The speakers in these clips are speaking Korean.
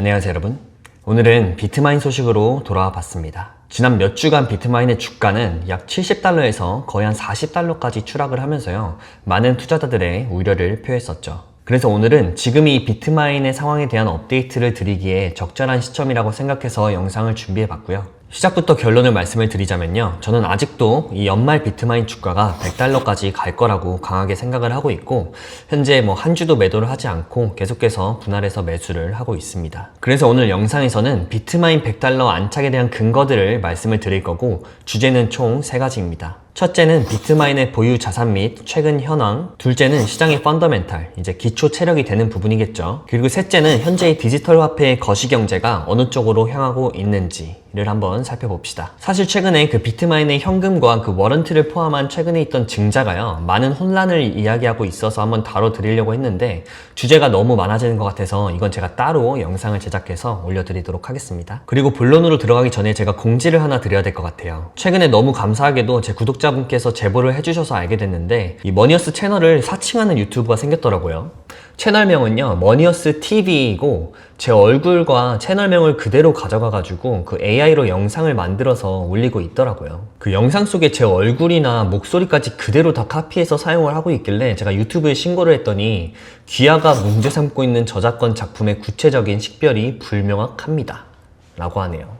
안녕하세요 여러분. 오늘은 비트마인 소식으로 돌아와 봤습니다. 지난 몇 주간 비트마인의 주가는 약 70달러에서 거의 한 40달러까지 추락을 하면서요 많은 투자자들의 우려를 표했었죠. 그래서 오늘은 지금 이 비트마인의 상황에 대한 업데이트를 드리기에 적절한 시점이라고 생각해서 영상을 준비해 봤고요 시작부터 결론을 말씀을 드리자면요. 저는 아직도 이 연말 비트마인 주가가 100달러까지 갈 거라고 강하게 생각을 하고 있고, 현재 뭐 한 주도 매도를 하지 않고 계속해서 분할해서 매수를 하고 있습니다. 그래서 오늘 영상에서는 비트마인 100달러 안착에 대한 근거들을 말씀을 드릴 거고, 주제는 총 세 가지입니다. 첫째는 비트마인의 보유 자산 및 최근 현황, 둘째는 시장의 펀더멘탈, 이제 기초 체력이 되는 부분이겠죠. 그리고 셋째는 현재의 디지털 화폐의 거시경제가 어느 쪽으로 향하고 있는지 를 한번 살펴봅시다. 사실 최근에 그 비트마인의 현금과 그 워런트를 포함한 최근에 있던 증자가요, 많은 혼란을 이야기하고 있어서 한번 다뤄드리려고 했는데, 주제가 너무 많아지는 것 같아서 이건 제가 따로 영상을 제작해서 올려드리도록 하겠습니다. 그리고 본론으로 들어가기 전에 제가 공지를 하나 드려야 될 것 같아요. 최근에 너무 감사하게도 제 구독자분께서 제보를 해주셔서 알게 됐는데, 이 머니어스 채널을 사칭하는 유튜브가 생겼더라고요. 채널명은요, 머니어스 TV이고, 제 얼굴과 채널명을 그대로 가져가 가지고 그 AI로 영상을 만들어서 올리고 있더라고요. 그 영상 속에 제 얼굴이나 목소리까지 그대로 다 카피해서 사용을 하고 있길래 제가 유튜브에 신고를 했더니 귀하가 문제 삼고 있는 저작권 작품의 구체적인 식별이 불명확합니다. 라고 하네요.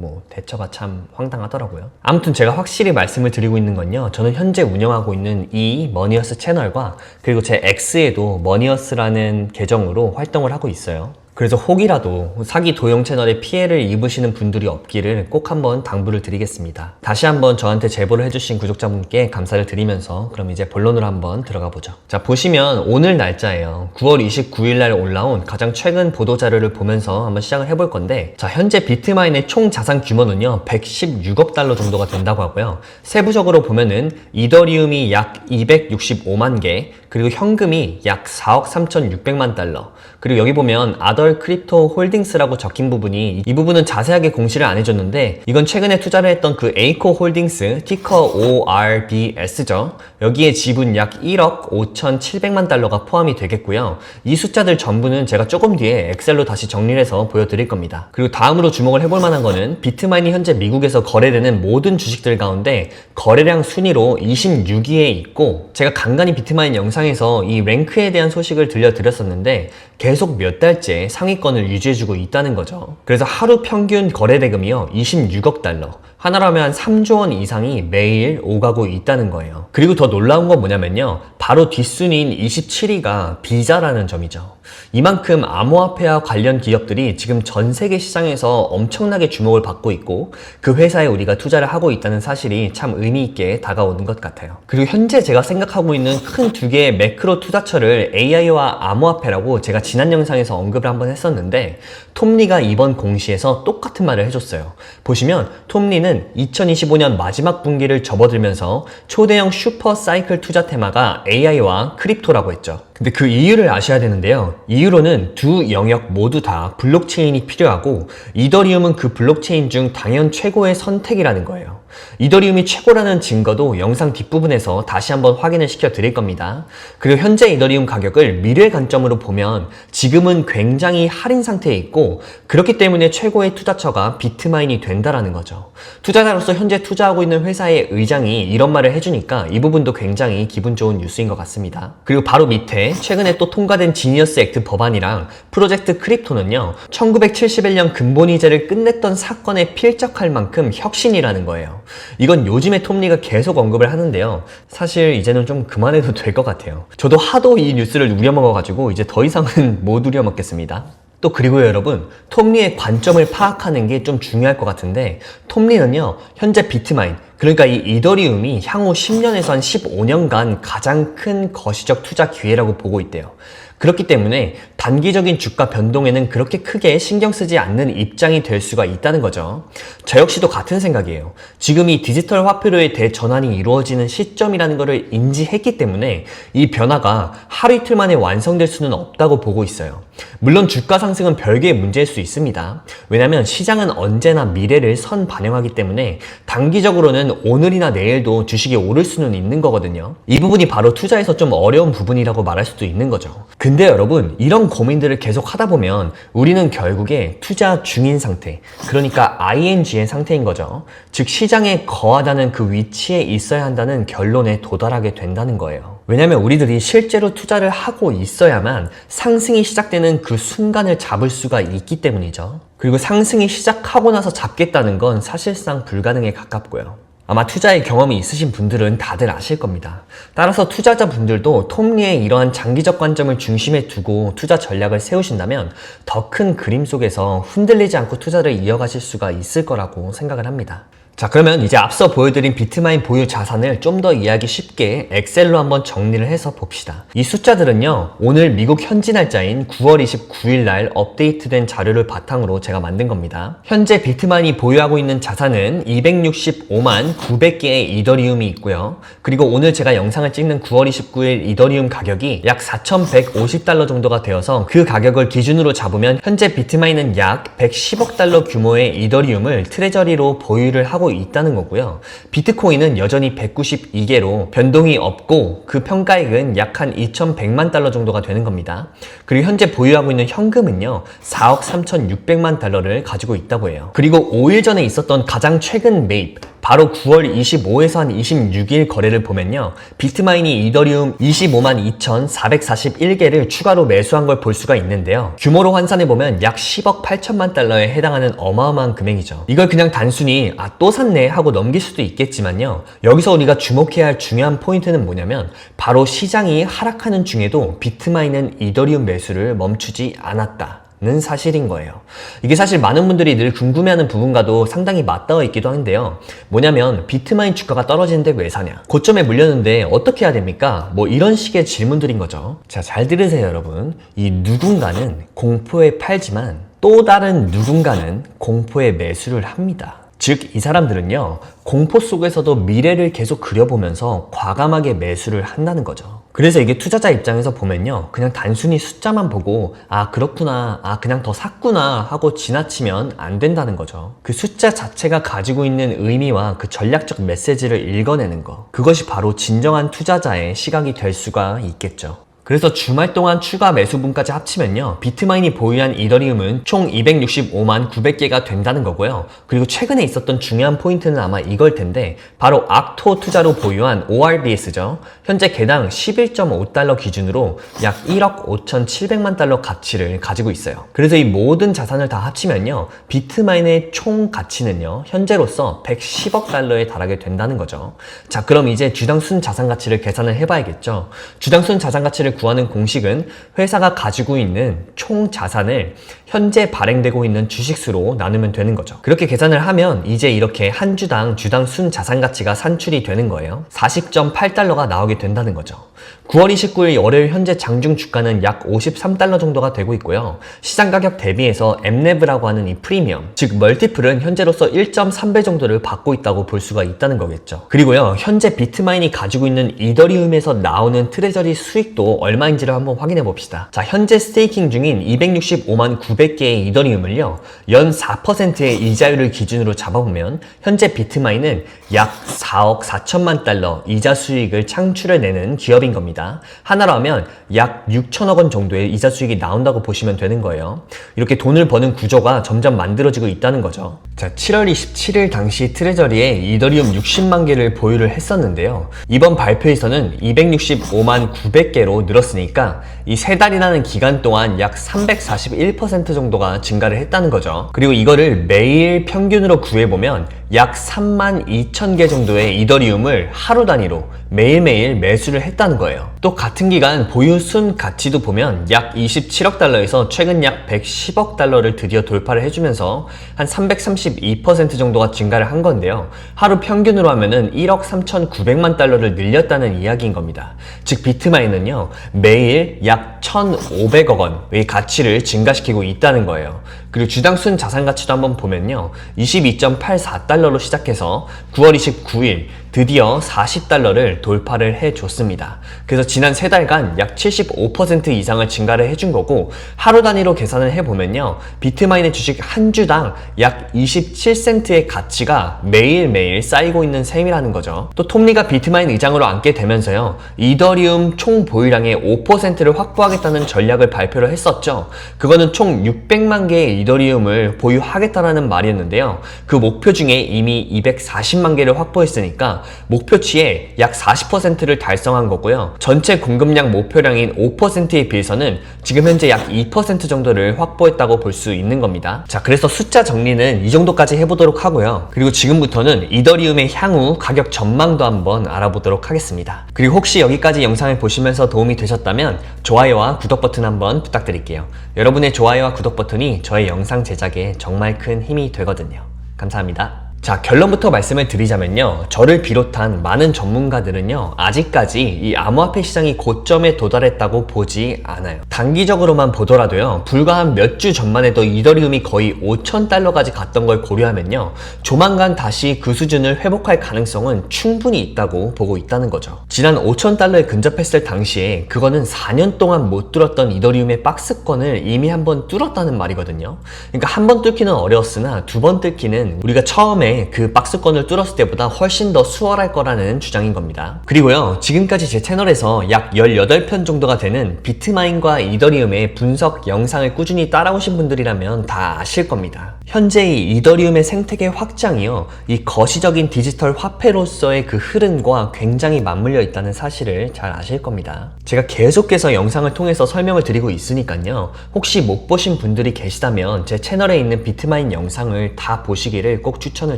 뭐 대처가 참 황당하더라고요. 아무튼 제가 확실히 말씀을 드리고 있는 건요. 저는 현재 운영하고 있는 이 머니어스 채널과 그리고 제 X에도 머니어스라는 계정으로 활동을 하고 있어요. 그래서 혹이라도 사기 도용 채널에 피해를 입으시는 분들이 없기를 꼭 한번 당부를 드리겠습니다. 다시 한번 저한테 제보를 해주신 구독자분께 감사를 드리면서 그럼 이제 본론으로 한번 들어가 보죠. 자, 보시면 오늘 날짜예요. 9월 29일 날 올라온 가장 최근 보도 자료를 보면서 한번 시작을 해볼 건데 자, 현재 비트마인의 총 자산 규모는요. 116억 달러 정도가 된다고 하고요. 세부적으로 보면은 이더리움이 약 265만 개, 그리고 현금이 약 4억 3,600만 달러. 그리고 여기 보면 아덜 크립토 홀딩스라고 적힌 부분이 이 부분은 자세하게 공시를 안 해줬는데 이건 최근에 투자를 했던 그 에이코 홀딩스 티커 ORBS죠. 여기에 지분 약 1억 5,700만 달러가 포함이 되겠고요. 이 숫자들 전부는 제가 조금 뒤에 엑셀로 다시 정리를 해서 보여드릴 겁니다. 그리고 다음으로 주목을 해볼 만한 거는 비트마인이 현재 미국에서 거래되는 모든 주식들 가운데 거래량 순위로 26위에 있고 제가 간간히 비트마인 영상에서 이 랭크에 대한 소식을 들려드렸었는데 계속 몇 달째 상위권을 유지해주고 있다는 거죠. 그래서 하루 평균 거래 대금이요 26억 달러. 하나라면 한 3조 원 이상이 매일 오가고 있다는 거예요. 그리고 더 놀라운 건 뭐냐면요. 바로 뒷순위인 27위가 비자라는 점이죠. 이만큼 암호화폐와 관련 기업들이 지금 전 세계 시장에서 엄청나게 주목을 받고 있고 그 회사에 우리가 투자를 하고 있다는 사실이 참 의미 있게 다가오는 것 같아요. 그리고 현재 제가 생각하고 있는 큰 두 개의 매크로 투자처를 AI와 암호화폐라고 제가 지난 영상에서 언급을 한번 했었는데 톰리가 이번 공시에서 똑같은 말을 해줬어요. 보시면 톰리는 2025년 마지막 분기를 접어들면서 초대형 슈퍼 사이클 투자 테마가 AI와 크립토라고 했죠. 근데 그 이유를 아셔야 되는데요. 이유로는 두 영역 모두 다 블록체인이 필요하고 이더리움은 그 블록체인 중 당연 최고의 선택이라는 거예요. 이더리움이 최고라는 증거도 영상 뒷부분에서 다시 한번 확인을 시켜 드릴 겁니다. 그리고 현재 이더리움 가격을 미래 관점으로 보면 지금은 굉장히 할인 상태에 있고 그렇기 때문에 최고의 투자처가 비트마인이 된다라는 거죠. 투자자로서 현재 투자하고 있는 회사의 의장이 이런 말을 해주니까 이 부분도 굉장히 기분 좋은 뉴스인 것 같습니다. 그리고 바로 밑에 최근에 또 통과된 지니어스 액트 법안이랑 프로젝트 크립토는요 1971년 근본이자를 끝냈던 사건에 필적할 만큼 혁신이라는 거예요. 이건 요즘에 톱니가 계속 언급을 하는데요. 사실 이제는 좀 그만해도 될 것 같아요. 저도 하도 이 뉴스를 우려먹어가지고 이제 더 이상은 못 우려먹겠습니다. 또 그리고요 여러분 톱리의 관점을 파악하는 게 좀 중요할 것 같은데 톱리는요 현재 비트마인 그러니까 이 이더리움이 향후 10년에서 한 15년간 가장 큰 거시적 투자 기회라고 보고 있대요. 그렇기 때문에 단기적인 주가 변동에는 그렇게 크게 신경 쓰지 않는 입장이 될 수가 있다는 거죠. 저 역시도 같은 생각이에요. 지금 이 디지털 화폐로의 대전환이 이루어지는 시점이라는 것을 인지했기 때문에 이 변화가 하루 이틀 만에 완성될 수는 없다고 보고 있어요. 물론 주가 상승은 별개의 문제일 수 있습니다. 왜냐하면 시장은 언제나 미래를 선 반영하기 때문에 단기적으로는 오늘이나 내일도 주식이 오를 수는 있는 거거든요. 이 부분이 바로 투자에서 좀 어려운 부분이라고 말할 수도 있는 거죠. 그 근데 여러분, 이런 고민들을 계속 하다 보면 우리는 결국에 투자 중인 상태, 그러니까 ING의 상태인 거죠. 즉, 시장에 거하다는 그 위치에 있어야 한다는 결론에 도달하게 된다는 거예요. 왜냐면 우리들이 실제로 투자를 하고 있어야만 상승이 시작되는 그 순간을 잡을 수가 있기 때문이죠. 그리고 상승이 시작하고 나서 잡겠다는 건 사실상 불가능에 가깝고요. 아마 투자의 경험이 있으신 분들은 다들 아실 겁니다. 따라서 투자자분들도 톱니의 이러한 장기적 관점을 중심에 두고 투자 전략을 세우신다면 더 큰 그림 속에서 흔들리지 않고 투자를 이어가실 수가 있을 거라고 생각을 합니다. 자 그러면 이제 앞서 보여드린 비트마인 보유 자산을 좀 더 이해하기 쉽게 엑셀로 한번 정리를 해서 봅시다. 이 숫자들은요 오늘 미국 현지 날짜인 9월 29일 날 업데이트된 자료를 바탕으로 제가 만든 겁니다. 현재 비트마인이 보유하고 있는 자산은 265만 900개의 이더리움이 있고요. 그리고 오늘 제가 영상을 찍는 9월 29일 이더리움 가격이 약 4,150달러 정도가 되어서 그 가격을 기준으로 잡으면 현재 비트마인은 약 110억 달러 규모의 이더리움을 트레저리로 보유를 하고 있다는 거고요. 비트코인은 여전히 192개로 변동이 없고 그 평가액은 약 한 2,100만 달러 정도가 되는 겁니다. 그리고 현재 보유하고 있는 현금은요. 4억 3,600만 달러를 가지고 있다고 해요. 그리고 5일 전에 있었던 가장 최근 매입 바로 9월 25에서 한 26일 거래를 보면요. 비트마인이 이더리움 25만 2,441개를 추가로 매수한 걸 볼 수가 있는데요. 규모로 환산해 보면 약 10억 8천만 달러에 해당하는 어마어마한 금액이죠. 이걸 그냥 단순히 아 또 샀네 하고 넘길 수도 있겠지만요. 여기서 우리가 주목해야 할 중요한 포인트는 뭐냐면 바로 시장이 하락하는 중에도 비트마인은 이더리움 매수를 멈추지 않았다. 는 사실인 거예요. 이게 사실 많은 분들이 늘 궁금해하는 부분과도 상당히 맞닿아 있기도 한데요. 뭐냐면 비트마인 주가가 떨어지는데 왜 사냐? 고점에 물렸는데 어떻게 해야 됩니까? 뭐 이런 식의 질문들인 거죠. 자, 잘 들으세요, 여러분. 이 누군가는 공포에 팔지만 또 다른 누군가는 공포에 매수를 합니다. 즉, 이 사람들은요, 공포 속에서도 미래를 계속 그려보면서 과감하게 매수를 한다는 거죠. 그래서 이게 투자자 입장에서 보면요, 그냥 단순히 숫자만 보고, 아, 그렇구나, 아, 그냥 더 샀구나 하고 지나치면 안 된다는 거죠. 그 숫자 자체가 가지고 있는 의미와 그 전략적 메시지를 읽어내는 거. 그것이 바로 진정한 투자자의 시각이 될 수가 있겠죠. 그래서 주말 동안 추가 매수분까지 합치면요. 비트마인이 보유한 이더리움은 총 265만 900개가 된다는 거고요. 그리고 최근에 있었던 중요한 포인트는 아마 이걸 텐데 바로 악토 투자로 보유한 ORBS죠. 현재 개당 11.5달러 기준으로 약 1억 5,700만 달러 가치를 가지고 있어요. 그래서 이 모든 자산을 다 합치면요. 비트마인의 총 가치는요. 현재로서 110억 달러에 달하게 된다는 거죠. 자, 그럼 이제 주당 순 자산 가치를 계산을 해봐야겠죠. 주당 순 자산 가치를 구하는 공식은 회사가 가지고 있는 총 자산을 현재 발행되고 있는 주식수로 나누면 되는 거죠. 그렇게 계산을 하면 이제 이렇게 한 주당 주당 순 자산 가치가 산출이 되는 거예요. 40.8달러가 나오게 된다는 거죠. 9월 29일 월요일 현재 장중 주가는 약 53달러 정도가 되고 있고요. 시장 가격 대비해서 엠네브라고 하는 이 프리미엄, 즉 멀티플은 현재로서 1.3배 정도를 받고 있다고 볼 수가 있다는 거겠죠. 그리고요, 현재 비트마인이 가지고 있는 이더리움에서 나오는 트레저리 수익도 얼마인지를 한번 확인해 봅시다. 자, 현재 스테이킹 중인 265만 900개의 이더리움을요, 연 4%의 이자율을 기준으로 잡아보면 현재 비트마인은 약 4억 4천만 달러 이자 수익을 창출해내는 기업인 겁니다. 하나로 하면 약 6천억 원 정도의 이자 수익이 나온다고 보시면 되는 거예요. 이렇게 돈을 버는 구조가 점점 만들어지고 있다는 거죠. 자, 7월 27일 당시 트레저리에 이더리움 60만 개를 보유를 했었는데요. 이번 발표에서는 265만 900개로 늘었으니까 이 세 달이라는 기간 동안 약 341% 정도가 증가를 했다는 거죠. 그리고 이거를 매일 평균으로 구해보면 약 3만 2천 개 정도의 이더리움을 하루 단위로 매일매일 매수를 했다는 거예요. 또 같은 기간 보유 순 가치도 보면 약 27억 달러에서 최근 약 110억 달러를 드디어 돌파를 해주면서 한 332% 정도가 증가를 한 건데요. 하루 평균으로 하면은 1억 3,900만 달러를 늘렸다는 이야기인 겁니다. 즉 비트마인은요 매일 약 1,500억 원의 가치를 증가시키고 있다는 거예요. 그리고 주당 순 자산 가치도 한번 보면요. 22.84달러로 시작해서 9월 29일 드디어 40달러를 돌파를 해줬습니다. 그래서 지난 세 달간 약 75% 이상을 증가를 해준 거고 하루 단위로 계산을 해보면요. 비트마인의 주식 한 주당 약 27센트의 가치가 매일매일 쌓이고 있는 셈이라는 거죠. 또 톰리가 비트마인 의장으로 앉게 되면서요. 이더리움 총 보유량의 5%를 확보하겠다는 전략을 발표를 했었죠. 그거는 총 600만 개의 이더리움을 보유하겠다라는 말이었는데요. 그 목표 중에 이미 240만 개를 확보했으니까 목표치의 약 40%를 달성한 거고요. 전체 공급량 목표량인 5%에 비해서는 지금 현재 약 2% 정도를 확보했다고 볼 수 있는 겁니다. 자, 그래서 숫자 정리는 이 정도까지 해보도록 하고요. 그리고 지금부터는 이더리움의 향후 가격 전망도 한번 알아보도록 하겠습니다. 그리고 혹시 여기까지 영상을 보시면서 도움이 되셨다면 좋아요와 구독 버튼 한번 부탁드릴게요. 여러분의 좋아요와 구독 버튼이 저의 영상 제작에 정말 큰 힘이 되거든요. 감사합니다. 자, 결론부터 말씀을 드리자면요. 저를 비롯한 많은 전문가들은요, 아직까지 이 암호화폐 시장이 고점에 도달했다고 보지 않아요. 단기적으로만 보더라도요, 불과 한 몇 주 전만 해도 이더리움이 거의 5,000달러까지 갔던 걸 고려하면요, 조만간 다시 그 수준을 회복할 가능성은 충분히 있다고 보고 있다는 거죠. 지난 5,000달러에 근접했을 당시에 그거는 4년 동안 못 뚫었던 이더리움의 박스권을 이미 한 번 뚫었다는 말이거든요. 그러니까 한 번 뚫기는 어려웠으나 두 번 뚫기는 우리가 처음에 그 박스권을 뚫었을 때보다 훨씬 더 수월할 거라는 주장인 겁니다. 그리고요, 지금까지 제 채널에서 약 18편 정도가 되는 비트마인과 이더리움의 분석 영상을 꾸준히 따라오신 분들이라면 다 아실 겁니다. 현재 이 이더리움의 생태계 확장이요, 이 거시적인 디지털 화폐로서의 그 흐름과 굉장히 맞물려 있다는 사실을 잘 아실 겁니다. 제가 계속해서 영상을 통해서 설명을 드리고 있으니까요, 혹시 못 보신 분들이 계시다면 제 채널에 있는 비트마인 영상을 다 보시기를 꼭 추천을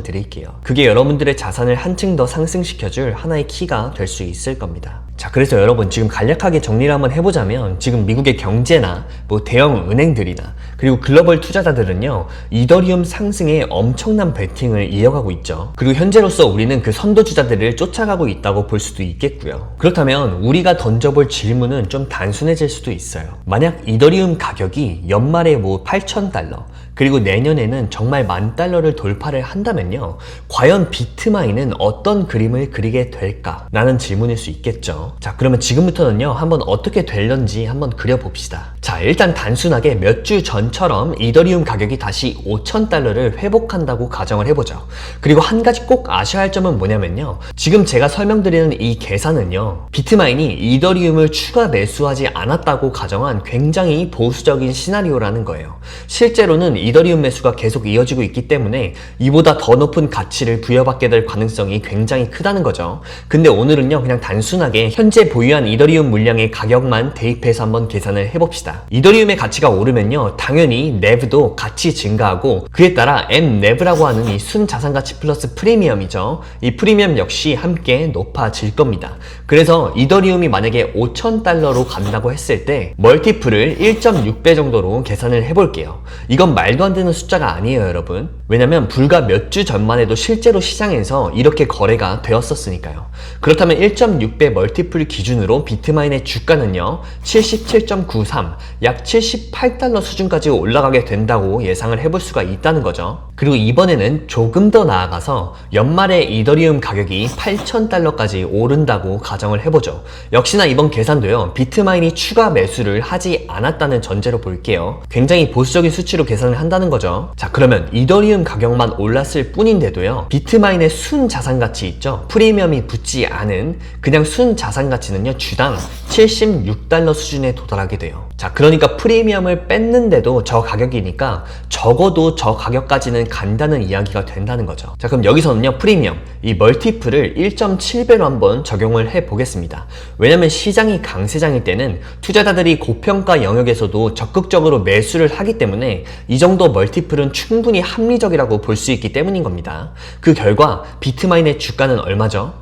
드릴게요. 그게 여러분들의 자산을 한층 더 상승시켜줄 하나의 키가 될 수 있을 겁니다. 자, 그래서 여러분 지금 간략하게 정리를 한번 해보자면 지금 미국의 경제나 뭐 대형 은행들이나 그리고 글로벌 투자자들은요 이더리움 상승에 엄청난 베팅을 이어가고 있죠. 그리고 현재로서 우리는 그 선도주자들을 쫓아가고 있다고 볼 수도 있겠고요. 그렇다면 우리가 던져볼 질문은 좀 단순해질 수도 있어요. 만약 이더리움 가격이 연말에 뭐 8,000달러 그리고 내년에는 정말 만 달러를 돌파를 한다면요. 과연 비트마인은 어떤 그림을 그리게 될까? 라는 질문일 수 있겠죠. 자, 그러면 지금부터는요. 한번 어떻게 될런지 한번 그려봅시다. 자, 일단 단순하게 몇 주 전처럼 이더리움 가격이 다시 5,000달러를 회복한다고 가정을 해보죠. 그리고 한 가지 꼭 아셔야 할 점은 뭐냐면요. 지금 제가 설명드리는 이 계산은요. 비트마인이 이더리움을 추가 매수하지 않았다고 가정한 굉장히 보수적인 시나리오라는 거예요. 실제로는 이더리움 매수가 계속 이어지고 있기 때문에 이보다 더 높은 가치를 부여받게 될 가능성이 굉장히 크다는 거죠. 근데 오늘은요, 그냥 단순하게 현재 보유한 이더리움 물량의 가격만 대입해서 한번 계산을 해봅시다. 이더리움의 가치가 오르면요, 당연히 내브도 같이 증가하고 그에 따라 M내브라고 하는 이 순자산가치 플러스 프리미엄이죠. 이 프리미엄 역시 함께 높아질 겁니다. 그래서 이더리움이 만약에 5,000달러로 간다고 했을 때 멀티플을 1.6배 정도로 계산을 해볼게요. 이건 말도 안 되는 숫자가 아니에요, 여러분. 왜냐면 불과 몇 주 전만 해도 실제로 시장에서 이렇게 거래가 되었었으니까요. 그렇다면 1.6배 멀티플 기준으로 비트마인의 주가는요, 77.93, 약 78달러 수준까지 올라가게 된다고 예상을 해볼 수가 있다는 거죠. 그리고 이번에는 조금 더 나아가서 연말에 이더리움 가격이 8,000달러까지 오른다고 가정을 해보죠. 역시나 이번 계산도요, 비트마인이 추가 매수를 하지 않았다는 전제로 볼게요. 굉장히 보수적인 수치로 계산을 한다는 거죠. 자, 그러면 이더리움 가격만 올랐을 뿐인데도요, 비트마인의 순 자산 가치 있죠? 프리미엄이 붙지 않은 그냥 순 자산 가치는요, 주당 76달러 수준에 도달하게 돼요. 자, 그러니까 프리미엄을 뺐는데도 저 가격이니까 적어도 저 가격까지는 간다는 이야기가 된다는 거죠. 자, 그럼 여기서는요, 프리미엄, 이 멀티플을 1.7배로 한번 적용을 해 보겠습니다. 왜냐면 시장이 강세장일 때는 투자자들이 고평가 영역에서도 적극적으로 매수를 하기 때문에 이 정도 멀티플은 충분히 합리적이라고 볼 수 있기 때문인 겁니다. 그 결과 비트마인의 주가는 얼마죠?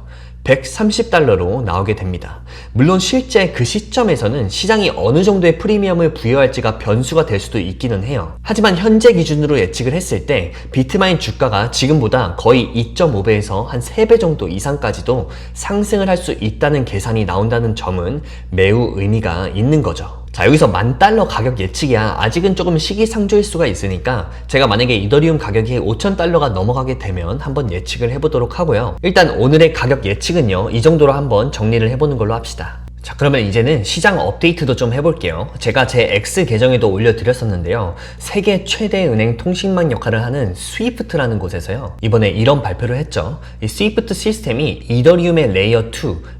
130달러로 나오게 됩니다. 물론 실제 그 시점에서는 시장이 어느 정도의 프리미엄을 부여할지가 변수가 될 수도 있기는 해요. 하지만 현재 기준으로 예측을 했을 때 비트마인 주가가 지금보다 거의 2.5배에서 한 3배 정도 이상까지도 상승을 할 수 있다는 계산이 나온다는 점은 매우 의미가 있는 거죠. 자, 여기서 만 달러 가격 예측이야. 아직은 조금 시기상조일 수가 있으니까 제가 만약에 이더리움 가격이 5천 달러가 넘어가게 되면 한번 예측을 해보도록 하고요. 일단 오늘의 가격 예측은요. 이 정도로 한번 정리를 해보는 걸로 합시다. 자 그러면 이제는 시장 업데이트도 좀 해볼게요. 제가 제 X 계정에도 올려드렸었는데요. 세계 최대 은행 통신망 역할을 하는 스위프트라는 곳에서요. 이번에 이런 발표를 했죠. 이 스위프트 시스템이 이더리움의 레이어 2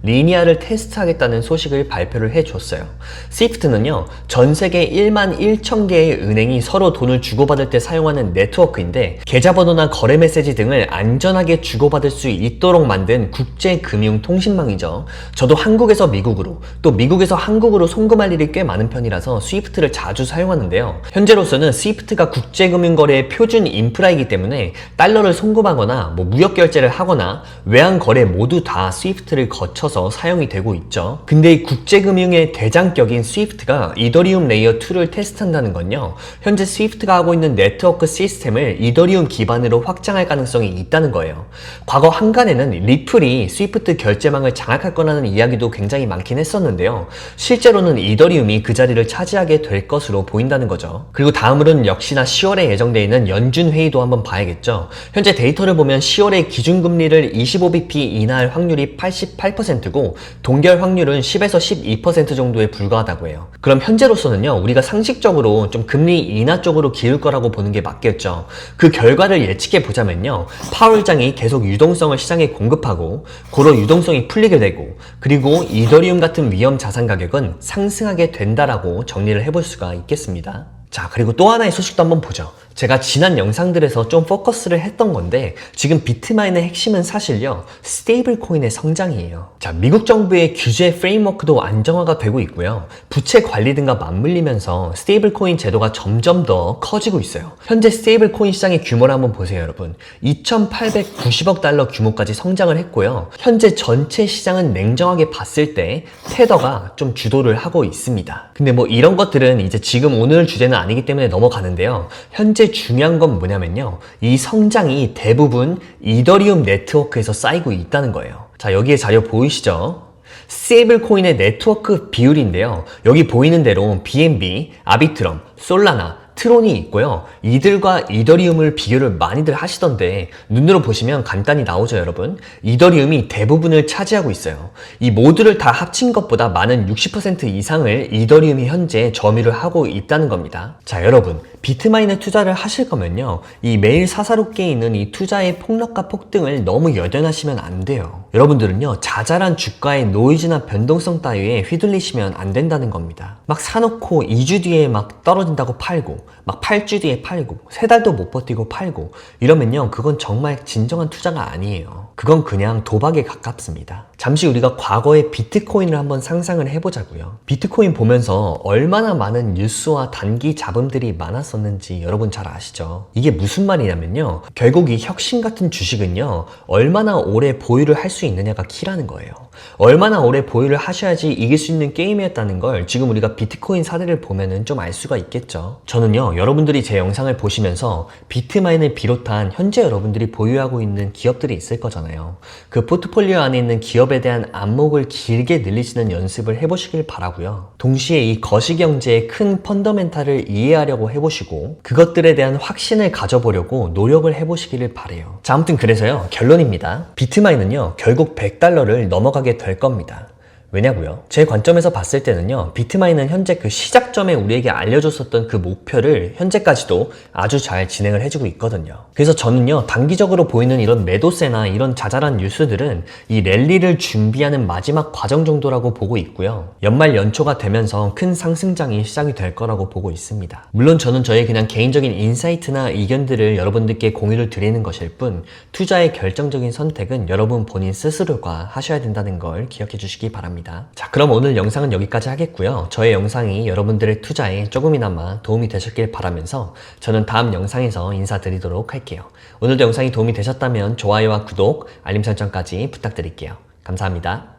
리니아를 테스트하겠다는 소식을 발표를 해줬어요. 스위프트는요 전 세계 1만 1천 개의 은행이 서로 돈을 주고받을 때 사용하는 네트워크인데 계좌번호나 거래 메시지 등을 안전하게 주고받을 수 있도록 만든 국제 금융 통신망이죠. 저도 한국에서 미국으로 또 미국에서 한국으로 송금할 일이 꽤 많은 편이라서 스위프트를 자주 사용하는데요. 현재로서는 스위프트가 국제금융거래의 표준 인프라이기 때문에 달러를 송금하거나 뭐 무역 결제를 하거나 외환 거래 모두 다 스위프트를 거쳐서 사용이 되고 있죠. 근데 이 국제금융의 대장격인 스위프트가 이더리움 레이어 2를 테스트한다는 건요. 현재 스위프트가 하고 있는 네트워크 시스템을 이더리움 기반으로 확장할 가능성이 있다는 거예요. 과거 한간에는 리플이 스위프트 결제망을 장악할 거라는 이야기도 굉장히 많긴 했었는데요. 실제로는 이더리움이 그 자리를 차지하게 될 것으로 보인다는 거죠. 그리고 다음으로는 역시나 10월에 예정되어 있는 연준 회의도 한번 봐야겠죠. 현재 데이터를 보면 10월에 기준금리를 25bp 인하할 확률이 88%고 동결 확률은 10에서 12% 정도에 불과하다고 해요. 그럼 현재로서는요. 우리가 상식적으로 좀 금리 인하 쪽으로 기울 거라고 보는 게 맞겠죠. 그 결과를 예측해 보자면요. 파월장이 계속 유동성을 시장에 공급하고 고로 유동성이 풀리게 되고 그리고 이더리움 같은 위험 자산 가격은 상승하게 된다라고 정리를 해볼 수가 있겠습니다. 자, 그리고 또 하나의 소식도 한번 보죠. 제가 지난 영상들에서 좀 포커스를 했던 건데 지금 비트마인의 핵심은 사실요 스테이블 코인의 성장이에요. 자 미국 정부의 규제 프레임워크도 안정화가 되고 있고요. 부채 관리 등과 맞물리면서 스테이블 코인 제도가 점점 더 커지고 있어요. 현재 스테이블 코인 시장의 규모를 한번 보세요 여러분. 2890억 달러 규모까지 성장을 했고요. 현재 전체 시장은 냉정하게 봤을 때 테더가 좀 주도를 하고 있습니다. 근데 뭐 이런 것들은 이제 지금 오늘 주제는 아니기 때문에 넘어가는데요. 현재 중요한 건 뭐냐면요. 이 성장이 대부분 이더리움 네트워크에서 쌓이고 있다는 거예요. 자, 여기에 자료 보이시죠? 스테이블 코인의 네트워크 비율인데요. 여기 보이는 대로 BNB, 아비트럼, 솔라나, 트론이 있고요. 이들과 이더리움을 비교를 많이들 하시던데 눈으로 보시면 간단히 나오죠 여러분. 이더리움이 대부분을 차지하고 있어요. 이 모두를 다 합친 것보다 많은 60% 이상을 이더리움이 현재 점유를 하고 있다는 겁니다. 자 여러분 비트마인에 투자를 하실 거면요. 이 매일 사사롭게 있는 이 투자의 폭락과 폭등을 너무 여전하시면 안 돼요. 여러분들은요, 자잘한 주가의 노이즈나 변동성 따위에 휘둘리시면 안 된다는 겁니다. 막 사놓고 2주 뒤에 막 떨어진다고 팔고, 막 8주 뒤에 팔고, 3달도 못 버티고 팔고, 이러면요, 그건 정말 진정한 투자가 아니에요. 그건 그냥 도박에 가깝습니다. 잠시 우리가 과거의 비트코인을 한번 상상을 해보자고요. 비트코인 보면서 얼마나 많은 뉴스와 단기 잡음들이 많았었는지 여러분 잘 아시죠? 이게 무슨 말이냐면요. 결국 이 혁신 같은 주식은요. 얼마나 오래 보유를 할 수 있느냐가 키라는 거예요. 얼마나 오래 보유를 하셔야지 이길 수 있는 게임이었다는 걸 지금 우리가 비트코인 사례를 보면은 좀 알 수가 있겠죠. 저는요, 여러분들이 제 영상을 보시면서 비트마인을 비롯한 현재 여러분들이 보유하고 있는 기업들이 있을 거잖아요. 그 포트폴리오 안에 있는 기업에 대한 안목을 길게 늘리시는 연습을 해보시길 바라고요. 동시에 이 거시경제의 큰 펀더멘탈을 이해하려고 해보시고 그것들에 대한 확신을 가져보려고 노력을 해보시기를 바래요. 자, 아무튼 그래서요, 결론입니다. 비트마인은요, 결국 100달러를 넘어가게 될 겁니다. 왜냐고요? 제 관점에서 봤을 때는요, 비트마인은 현재 그 시작점에 우리에게 알려줬었던 그 목표를 현재까지도 아주 잘 진행을 해주고 있거든요. 그래서 저는요, 단기적으로 보이는 이런 매도세나 이런 자잘한 뉴스들은 이 랠리를 준비하는 마지막 과정 정도라고 보고 있고요. 연말 연초가 되면서 큰 상승장이 시작이 될 거라고 보고 있습니다. 물론 저는 저의 그냥 개인적인 인사이트나 의견들을 여러분들께 공유를 드리는 것일 뿐, 투자의 결정적인 선택은 여러분 본인 스스로가 하셔야 된다는 걸 기억해 주시기 바랍니다. 바랍니다. 자, 그럼 오늘 영상은 여기까지 하겠고요. 저의 영상이 여러분들의 투자에 조금이나마 도움이 되셨길 바라면서 저는 다음 영상에서 인사드리도록 할게요. 오늘도 영상이 도움이 되셨다면 좋아요와 구독, 알림 설정까지 부탁드릴게요. 감사합니다.